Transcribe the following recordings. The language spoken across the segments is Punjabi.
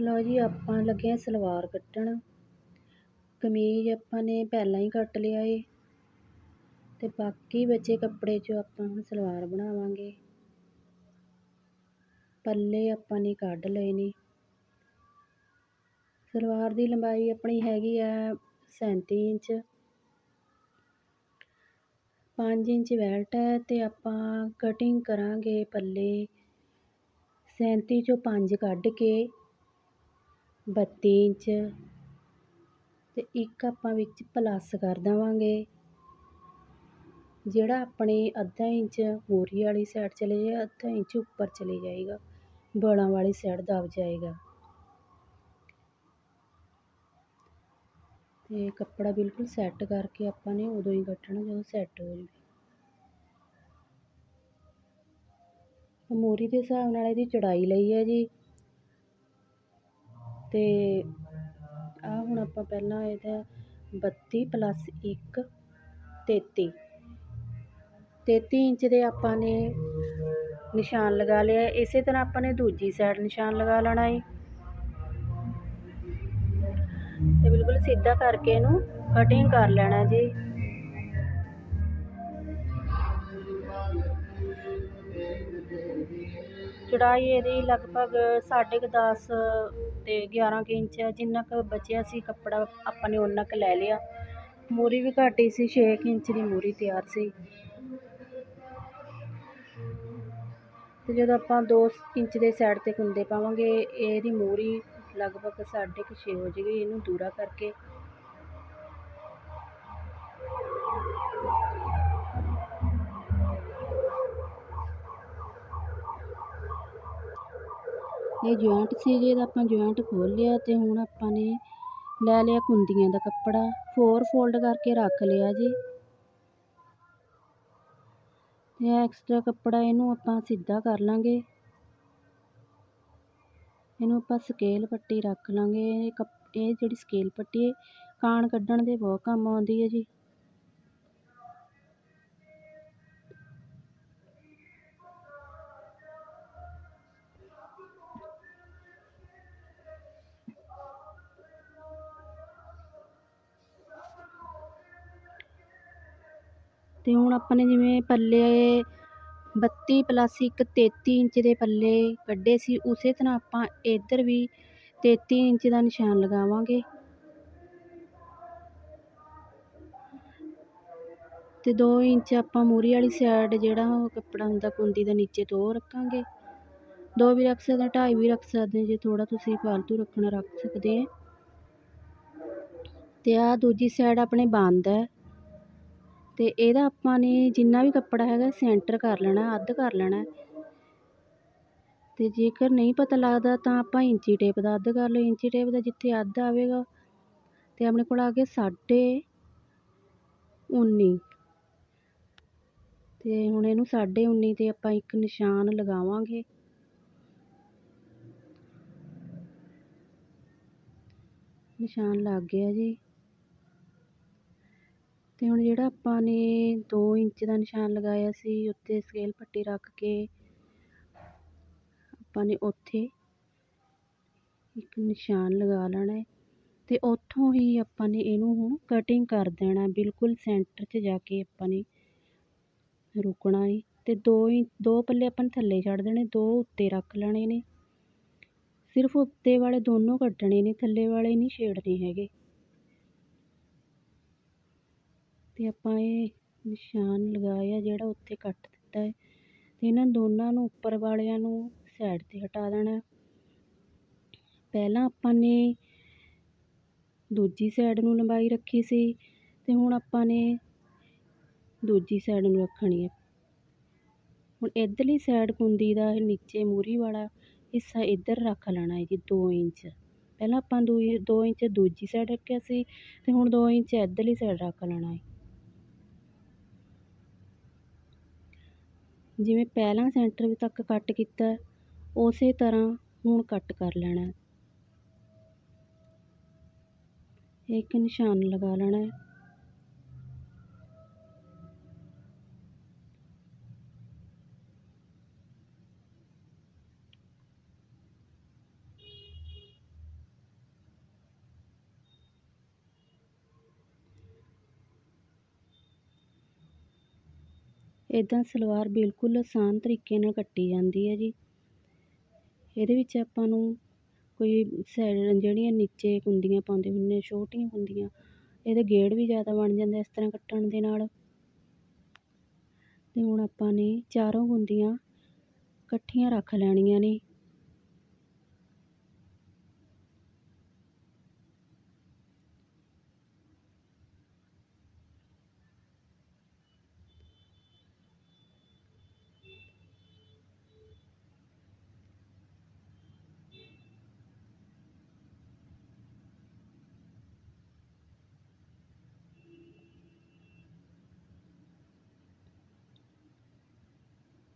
ਲਓ ਜੀ, ਆਪਾਂ ਲੱਗੇ ਆ ਸਲਵਾਰ ਕੱਟਣ। ਕਮੀਜ਼ ਆਪਾਂ ਨੇ ਪਹਿਲਾਂ ਹੀ ਕੱਟ ਲਿਆ ਏ। ਤੇ ਬਾਕੀ ਬਚੇ ਕੱਪੜੇ 'ਚੋਂ ਆਪਾਂ ਹੁਣ ਸਲਵਾਰ ਬਣਾਵਾਂਗੇ। ਪੱਲੇ ਆਪਾਂ ਨੇ ਕੱਢ ਲਏ ਨੇ। ਸਲਵਾਰ ਦੀ ਲੰਬਾਈ ਆਪਣੀ ਹੈਗੀ ਆ 37 ਇੰਚ। 5 ਇੰਚ ਬੈਲਟ ਹੈ ਤੇ ਆਪਾਂ ਕਟਿੰਗ ਕਰਾਂਗੇ ਪੱਲੇ 37 ਚੋਂ 5 ਕੱਢ ਕੇ। 32 ਇੰਚ ਅਤੇ ਇੱਕ ਆਪਾਂ ਵਿੱਚ ਪਲੱਸ ਕਰ ਦੇਵਾਂਗੇ। ਜਿਹੜਾ ਆਪਣੇ ਅੱਧਾ ਇੰਚ ਮੋਰੀ ਵਾਲੀ ਸਾਈਡ ਚਲੇ ਜਾਏ, ਅੱਧਾ ਇੰਚ ਉੱਪਰ ਚਲੇ ਜਾਏਗਾ। ਬਲਾਂ ਵਾਲੀ ਸਾਈਡ ਦਬ ਜਾਏਗਾ। ਅਤੇ ਕੱਪੜਾ ਬਿਲਕੁਲ ਸੈੱਟ ਕਰਕੇ ਆਪਾਂ ਨੇ ਉਦੋਂ ਹੀ ਕੱਟਣਾ, ਜਦੋਂ ਸੈੱਟ ਹੋ ਜਾਵੇ ਮੋਰੀ ਦੇ ਹਿਸਾਬ ਨਾਲ ਇਹਦੀ ਚੌੜਾਈ ਲਈ ਹੈ ਜੀ। ਤੇ ਆ ਹੁਣ ਆਪਾਂ ਪਹਿਲਾਂ ਇਹਦਾ 32 ਪਲੱਸ 1 33 33 ਇੰਚ ਦੇ ਆਪਾਂ ਨੇ ਨਿਸ਼ਾਨ ਲਗਾ ਲਿਆ। ਇਸੇ ਤਰ੍ਹਾਂ ਆਪਾਂ ਨੇ ਦੂਜੀ ਸਾਈਡ ਨਿਸ਼ਾਨ ਲਗਾ ਲੈਣਾ ਹੈ ਤੇ ਬਿਲਕੁਲ ਸਿੱਧਾ ਕਰਕੇ ਇਹਨੂੰ ਕਟਿੰਗ ਕਰ ਲੈਣਾ ਜੀ। ਚੜਾਈ ਇਹਦੀ ਲਗਭਗ 10.5 ਅਤੇ ਗਿਆਰਾਂ ਕੁ ਇੰਚ ਜਿੰਨਾ ਕੁ ਬਚਿਆ ਸੀ ਕੱਪੜਾ ਆਪਾਂ ਨੇ ਓਨਾ ਕੁ ਲੈ ਲਿਆ। ਮੂਹਰੀ ਵੀ ਘੱਟ ਹੀ ਸੀ, ਛੇ ਕੁ ਇੰਚ ਦੀ ਮੂਹਰੀ ਤਿਆਰ ਸੀ। ਤੇ ਜਦੋਂ ਆਪਾਂ ਦੋ ਇੰਚ ਦੇ ਸਾਈਡ ਤੇ ਕੁੰਦੇ ਪਾਵਾਂਗੇ, ਇਹਦੀ ਮੂਹਰੀ ਲਗਭਗ 6.5 ਹੋ ਜਾਵੇਗੀ ਇਹਨੂੰ ਦੂਰਾ ਕਰਕੇ। ਇਹ ਜੁਆਇੰਟ ਸੀ ਜੀ, ਇਹਦਾ ਆਪਾਂ ਜੁਆਇੰਟ ਖੋਲ ਲਿਆ ਅਤੇ ਹੁਣ ਆਪਾਂ ਨੇ ਲੈ ਲਿਆ ਕੁੰਦੀਆਂ ਦਾ ਕੱਪੜਾ ਫੋਰ ਫੋਲਡ ਕਰਕੇ ਰੱਖ ਲਿਆ ਜੀ। ਤੇ ਐਕਸਟਰਾ ਕੱਪੜਾ ਇਹਨੂੰ ਆਪਾਂ ਸਿੱਧਾ ਕਰ ਲਾਂਗੇ। ਇਹਨੂੰ ਆਪਾਂ ਸਕੇਲ ਪੱਟੀ ਰੱਖ ਲਾਂਗੇ, ਇਹ ਇਹ ਜਿਹੜੀ ਸਕੇਲ ਪੱਟੀ ਹੈ ਕਾਣ ਕੱਢਣ ਦੇ ਬਹੁਤ ਕੰਮ ਆਉਂਦੀ ਹੈ ਜੀ। ਅਤੇ ਹੁਣ ਆਪਾਂ ਨੇ ਜਿਵੇਂ ਪੱਲੇ 32 ਪਲੱਸ ਇੱਕ 33 ਇੰਚ ਦੇ ਪੱਲੇ ਕੱਢੇ ਸੀ, ਉਸੇ ਤਰ੍ਹਾਂ ਆਪਾਂ ਇੱਧਰ ਵੀ 33 ਇੰਚ ਦਾ ਨਿਸ਼ਾਨ ਲਗਾਵਾਂਗੇ। ਤੇ 2 ਇੰਚ ਆਪਾਂ ਮੂਰੀ ਵਾਲੀ ਸਾਈਡ ਜਿਹੜਾ ਉਹ ਕੱਪੜਾ ਹੁੰਦਾ ਕੁੰਦੀ ਦਾ ਨੀਚੇ ਤੋਂ ਉਹ ਰੱਖਾਂਗੇ। ਦੋ ਵੀ ਰੱਖ ਸਕਦੇ, ਢਾਈ ਵੀ ਰੱਖ ਸਕਦੇ, ਜੇ ਥੋੜਾ ਤੁਸੀਂ ਫालतू ਰੱਖਣਾ ਰੱਖ ਸਕਦੇ ਆ। ਤੇ ਆ ਦੂਜੀ ਸਾਈਡ ਆਪਣੇ ਬੰਦ ਹੈ। ਅਤੇ ਇਹਦਾ ਆਪਾਂ ਨੇ ਜਿੰਨਾ ਵੀ ਕੱਪੜਾ ਹੈਗਾ ਸੈਂਟਰ ਕਰ ਲੈਣਾ, ਅੱਧ ਕਰ ਲੈਣਾ। ਅਤੇ ਜੇਕਰ ਨਹੀਂ ਪਤਾ ਲੱਗਦਾ ਤਾਂ ਆਪਾਂ ਇੰਚੀ ਟੇਪ ਦਾ ਅੱਧ ਕਰ ਲਓ। ਇੰਚੀ ਟੇਪ ਦਾ ਜਿੱਥੇ ਅੱਧ ਆਵੇਗਾ ਅਤੇ ਆਪਣੇ ਕੋਲ ਆ ਗਿਆ ਸਾਢੇ ਉੱਨੀ। ਅਤੇ ਹੁਣ ਇਹਨੂੰ ਸਾਢੇ 19 ਤੇ ਆਪਾਂ ਇੱਕ ਨਿਸ਼ਾਨ ਲਗਾਵਾਂਗੇ। ਨਿਸ਼ਾਨ ਲੱਗ ਗਿਆ ਜੀ। ਅਤੇ ਹੁਣ ਜਿਹੜਾ ਆਪਾਂ ਨੇ ਦੋ ਇੰਚ ਦਾ ਨਿਸ਼ਾਨ ਲਗਾਇਆ ਸੀ, ਉੱਤੇ ਸਕੇਲ ਪੱਟੀ ਰੱਖ ਕੇ, ਆਪਾਂ ਨੇ ਉੱਥੇ ਇੱਕ ਨਿਸ਼ਾਨ ਲਗਾ ਲੈਣਾ ਹੈ ਤੇ ਉੱਥੋਂ ਹੀ ਆਪਾਂ ਨੇ ਇਹਨੂੰ ਹੁਣ ਕਟਿੰਗ ਕਰ ਦੇਣਾ ਬਿਲਕੁਲ ਸੈਂਟਰ 'ਚ ਜਾ ਕੇ ਆਪਾਂ ਨੇ ਰੁਕਣਾ ਹੈ ਅਤੇ ਦੋ ਇੰਚ ਦੋ ਪੱਲੇ ਆਪਾਂ ਨੇ ਥੱਲੇ ਛੱਡ ਦੇਣੇ, ਦੋ ਉੱਤੇ ਰੱਖ ਲੈਣੇ ਨੇ। ਸਿਰਫ ਉੱਤੇ ਵਾਲੇ ਦੋਨੋਂ ਕੱਢਣੇ ਨੇ, ਥੱਲੇ ਵਾਲੇ ਨਹੀਂ ਛੇੜਨੇ ਹੈਗੇ। ਅਤੇ ਆਪਾਂ ਇਹ ਨਿਸ਼ਾਨ ਲਗਾਇਆ ਜਿਹੜਾ ਉੱਥੇ ਕੱਟ ਦਿੱਤਾ ਹੈ ਅਤੇ ਇਹਨਾਂ ਦੋਨਾਂ ਨੂੰ ਉੱਪਰ ਵਾਲਿਆਂ ਨੂੰ ਸਾਈਡ ਤੇ ਹਟਾ ਦੇਣਾ ਪਹਿਲਾਂ ਆਪਾਂ ਨੇ ਦੂਜੀ ਸਾਈਡ ਨੂੰ ਲੰਬਾਈ ਰੱਖੀ ਸੀ ਅਤੇ ਹੁਣ ਆਪਾਂ ਨੇ ਦੂਜੀ ਸਾਈਡ ਨੂੰ ਰੱਖਣੀ ਹੈ। ਹੁਣ ਇਧਰਲੀ ਸਾਈਡ ਕੁੰਦੀ ਦਾ ਨੀਚੇ ਮੂਰੀ ਵਾਲਾ ਹਿੱਸਾ ਇੱਧਰ ਰੱਖ ਲੈਣਾ ਹੈ ਜੀ 2 ਇੰਚ। ਪਹਿਲਾਂ ਆਪਾਂ 2 ਇੰਚ ਦੂਜੀ ਸਾਈਡ ਰੱਖਿਆ ਸੀ ਅਤੇ ਹੁਣ 2 ਇੰਚ ਇਧਰਲੀ ਸਾਈਡ ਰੱਖ ਲੈਣਾ ਹੈ। ਜਿਵੇਂ ਪਹਿਲਾਂ ਸੈਂਟਰ ਤੱਕ ਕੱਟ ਕੀਤਾ, ਉਸੇ ਤਰ੍ਹਾਂ ਹੁਣ ਕੱਟ ਕਰ ਲੈਣਾ। ਇੱਕ ਨਿਸ਼ਾਨ ਲਗਾ ਲੈਣਾ। ਇੱਦਾਂ ਸਲਵਾਰ ਬਿਲਕੁਲ ਆਸਾਨ ਤਰੀਕੇ ਨਾਲ ਕੱਟੀ ਜਾਂਦੀ ਹੈ ਜੀ। ਇਹਦੇ ਵਿੱਚ ਆਪਾਂ ਨੂੰ ਕੋਈ ਸਾਈਡ ਜਿਹੜੀਆਂ ਨੀਚੇ ਕੁੰਦੀਆਂ ਪਾਉਂਦੇ ਹੁੰਦੇ ਛੋਟੀਆਂ ਕੁੰਦੀਆਂ ਇਹਦੇ ਗੇੜ ਵੀ ਜ਼ਿਆਦਾ ਬਣ ਜਾਂਦਾ ਇਸ ਤਰ੍ਹਾਂ ਕੱਟਣ ਦੇ ਨਾਲ। ਅਤੇ ਹੁਣ ਆਪਾਂ ਨੇ ਚਾਰੋਂ ਕੁੰਦੀਆਂ ਇਕੱਠੀਆਂ ਰੱਖ ਲੈਣੀਆਂ ਨੇ।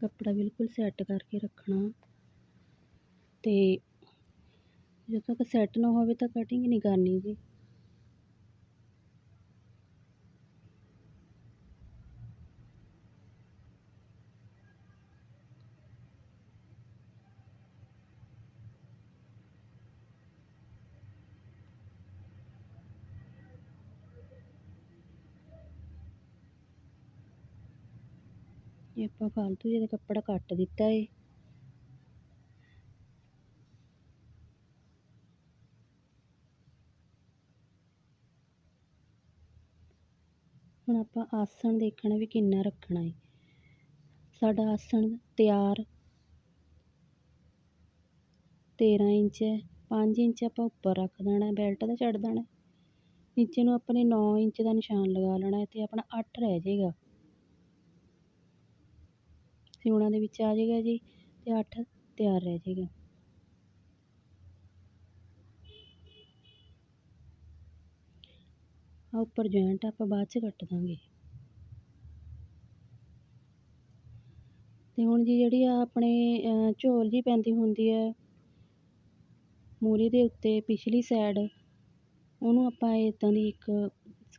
ਕੱਪੜਾ ਬਿਲਕੁਲ ਸੈੱਟ ਕਰਕੇ ਰੱਖਣਾ। ਤੇ ਜਦੋਂ ਤੱਕ ਸੈੱਟ ਨਾ ਹੋਵੇ ਤਾਂ ਕਟਿੰਗ ਨਹੀਂ ਕਰਨੀ ਜੀ। ਇਹ ਆਪਾਂ ਫਾਲਤੂ ਜਿਹਦਾ ਕੱਪੜਾ ਕੱਟ ਦਿੱਤਾ ਏ। ਹੁਣ ਆਪਾਂ ਆਸਣ ਦੇਖਣਾ ਵੀ ਕਿੰਨਾ ਰੱਖਣਾ ਏ। ਸਾਡਾ ਆਸਣ ਤਿਆਰ 13 ਇੰਚ ਹੈ 5 ਇੰਚ ਆਪਾਂ ਉੱਪਰ ਰੱਖ ਦੇਣਾ, ਬੈਲਟ ਦਾ ਛੱਡ ਦੇਣਾ। ਨੀਚੇ ਨੂੰ ਆਪਣੇ 9 ਇੰਚ ਦਾ ਨਿਸ਼ਾਨ ਲਗਾ ਲੈਣਾ ਤੇ ਆਪਣਾ 8 ਰਹਿ ਜਾਏਗਾ। ਸਿਉਣਾ ਦੇ ਵਿੱਚ ਆ ਜਾਏਗਾ ਜੀ ਅਤੇ ਅੱਠ ਤਿਆਰ ਰਹਿ ਜਾਏਗਾ। ਆ ਉੱਪਰ ਜੁਆਇੰਟ ਆਪਾਂ ਬਾਅਦ ਚ ਕੱਟ ਦਾਂਗੇ। ਤੇ ਹੁਣ ਜੀ ਜਿਹੜੀ ਆ ਆਪਣੇ ਝੋਲ ਜੀ ਪੈਂਦੀ ਹੁੰਦੀ ਹੈ ਮੂਰੀ ਦੇ ਉੱਤੇ ਪਿਛਲੀ ਸਾਈਡ ਉਹਨੂੰ ਆਪਾਂ ਇੱਦਾਂ ਦੀ ਇੱਕ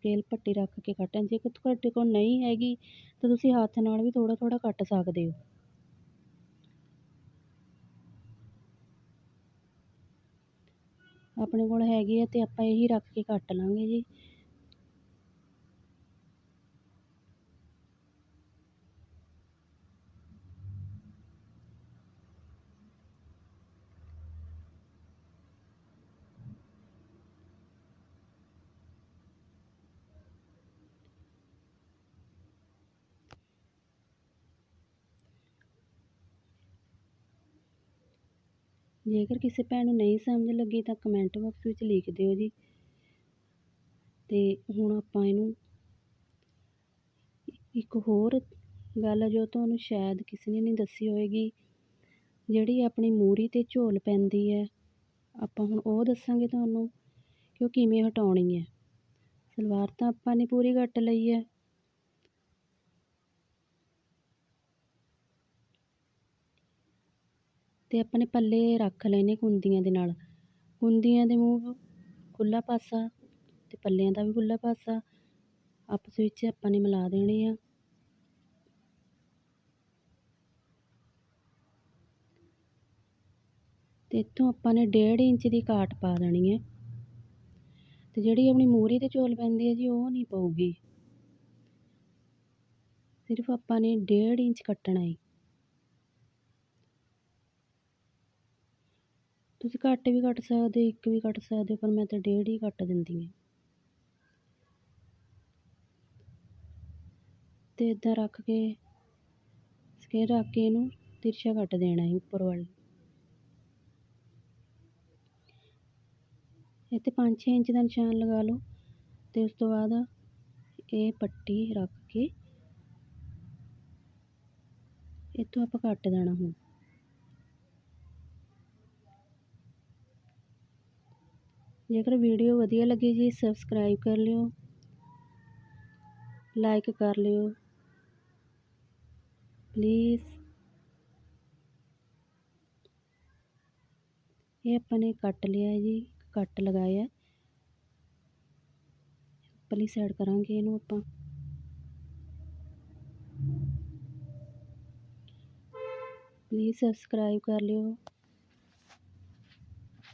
ਸਕੇਲ ਪੱਟੀ ਰੱਖ ਕੇ ਕੱਟਣ। ਜੇਕਰ ਤੁਹਾਡੇ ਕੋਲ ਨਹੀਂ ਹੈਗੀ, ਤਾਂ ਤੁਸੀਂ ਹੱਥ ਨਾਲ ਵੀ ਥੋੜਾ ਥੋੜਾ ਕੱਟ ਸਕਦੇ ਹੋ। ਆਪਣੇ ਕੋਲ ਹੈਗੀ ਆ ਤੇ ਆਪਾਂ ਇਹੀ ਰੱਖ ਕੇ ਕੱਟ ਲਵਾਂਗੇ ਜੀ। ਜੇਕਰ ਕਿਸੇ ਭੈਣ ਨੂੰ ਨਹੀਂ ਸਮਝ ਲੱਗੀ ਤਾਂ ਕਮੈਂਟ ਬਾਕਸ ਵਿੱਚ ਲਿਖ ਦਿਓ ਜੀ। ਤੇ ਹੁਣ ਆਪਾਂ ਇਹਨੂੰ ਇੱਕ ਹੋਰ ਗੱਲ ਜੋ ਤੁਹਾਨੂੰ ਸ਼ਾਇਦ ਕਿਸੇ ਨੇ ਨਹੀਂ ਦੱਸੀ ਹੋਏਗੀ, ਜਿਹੜੀ ਆਪਣੀ ਮੂਰੀ ਤੇ ਝੋਲ ਪੈਂਦੀ ਹੈ। ਆਪਾਂ ਹੁਣ ਉਹ ਦੱਸਾਂਗੇ ਤੁਹਾਨੂੰ, ਕਿ ਉਹ ਕਿਵੇਂ ਹਟਾਉਣੀ ਹੈ। ਸਲਵਾਰ ਤਾਂ ਆਪਾਂ ਨੇ ਪੂਰੀ ਕੱਟ ਲਈ ਹੈ। ਅਤੇ ਆਪਣੇ ਪੱਲੇ ਰੱਖ ਲੈਣੇ ਕੁੰਦੀਆਂ ਦੇ ਨਾਲ। ਕੁੰਦੀਆਂ ਦੇ ਮੂੰਹ ਖੁੱਲ੍ਹਾ ਪਾਸਾ ਅਤੇ ਪੱਲਿਆਂ ਦਾ ਵੀ ਖੁੱਲ੍ਹਾ ਪਾਸਾ। ਆਪਸ ਵਿੱਚ ਆਪਾਂ ਨੇ ਮਿਲਾ ਦੇਣੇ ਆ। ਅਤੇ ਇੱਥੋਂ ਆਪਾਂ ਨੇ ਡੇਢ ਇੰਚ ਦੀ ਕਾਟ ਪਾ ਦੇਣੀ ਹੈ। ਅਤੇ ਜਿਹੜੀ ਆਪਣੀ ਮੂਰੀ ਤੇ ਝੋਲ ਪੈਂਦੀ ਹੈ ਜੀ, ਉਹ ਨਹੀਂ ਪਊਗੀ। ਸਿਰਫ ਆਪਾਂ ਨੇ ਡੇਢ ਇੰਚ ਕੱਟਣਾ ਹੈ। ਤੁਸੀਂ ਘੱਟ ਵੀ ਕੱਟ ਸਕਦੇ ਇੱਕ ਵੀ ਕੱਟ ਸਕਦੇ ਪਰ ਮੈਂ ਤਾਂ ਡੇਢ ਹੀ ਕੱਟ ਦਿੰਦੀ ਹਾਂ। ਤੇ ਇਦਾਂ ਰੱਖ ਕੇ ਸਕੇਲ ਰੱਖ ਕੇ ਇਹਨੂੰ ਤਿਰਛਾ ਕੱਟ ਦੇਣਾ ਹੈ ਉੱਪਰ ਵੱਲ। ਇੱਥੇ 5-6 ਇੰਚ ਦਾ ਨਿਸ਼ਾਨ ਲਗਾ ਲਓ ਤੇ ਉਸ ਤੋਂ ਬਾਅਦ ਇਹ ਪੱਟੀ ਰੱਖ ਕੇ ਇਹ ਤੋਂ ਆਪਾਂ ਕੱਟ ਦੇਣਾ ਹੁਣ। ਜੇਕਰ ਵੀਡੀਓ ਵਧੀਆ ਲੱਗੀ ਜੀ ਸਬਸਕ੍ਰਾਈਬ ਕਰ ਲਿਓ। ਲਾਈਕ ਕਰ ਲਿਓ। ਪਲੀਜ਼ ਇਹ ਆਪਾਂ ਨੇ ਕੱਟ ਲਿਆ ਜੀ, ਕੱਟ ਲਗਾਇਆ। ਪਲੀ ਸਾਈਡ ਕਰਾਂਗੇ ਇਹਨੂੰ ਆਪਾਂ। ਪਲੀਜ਼ ਸਬਸਕ੍ਰਾਈਬ ਕਰ ਲਿਓ।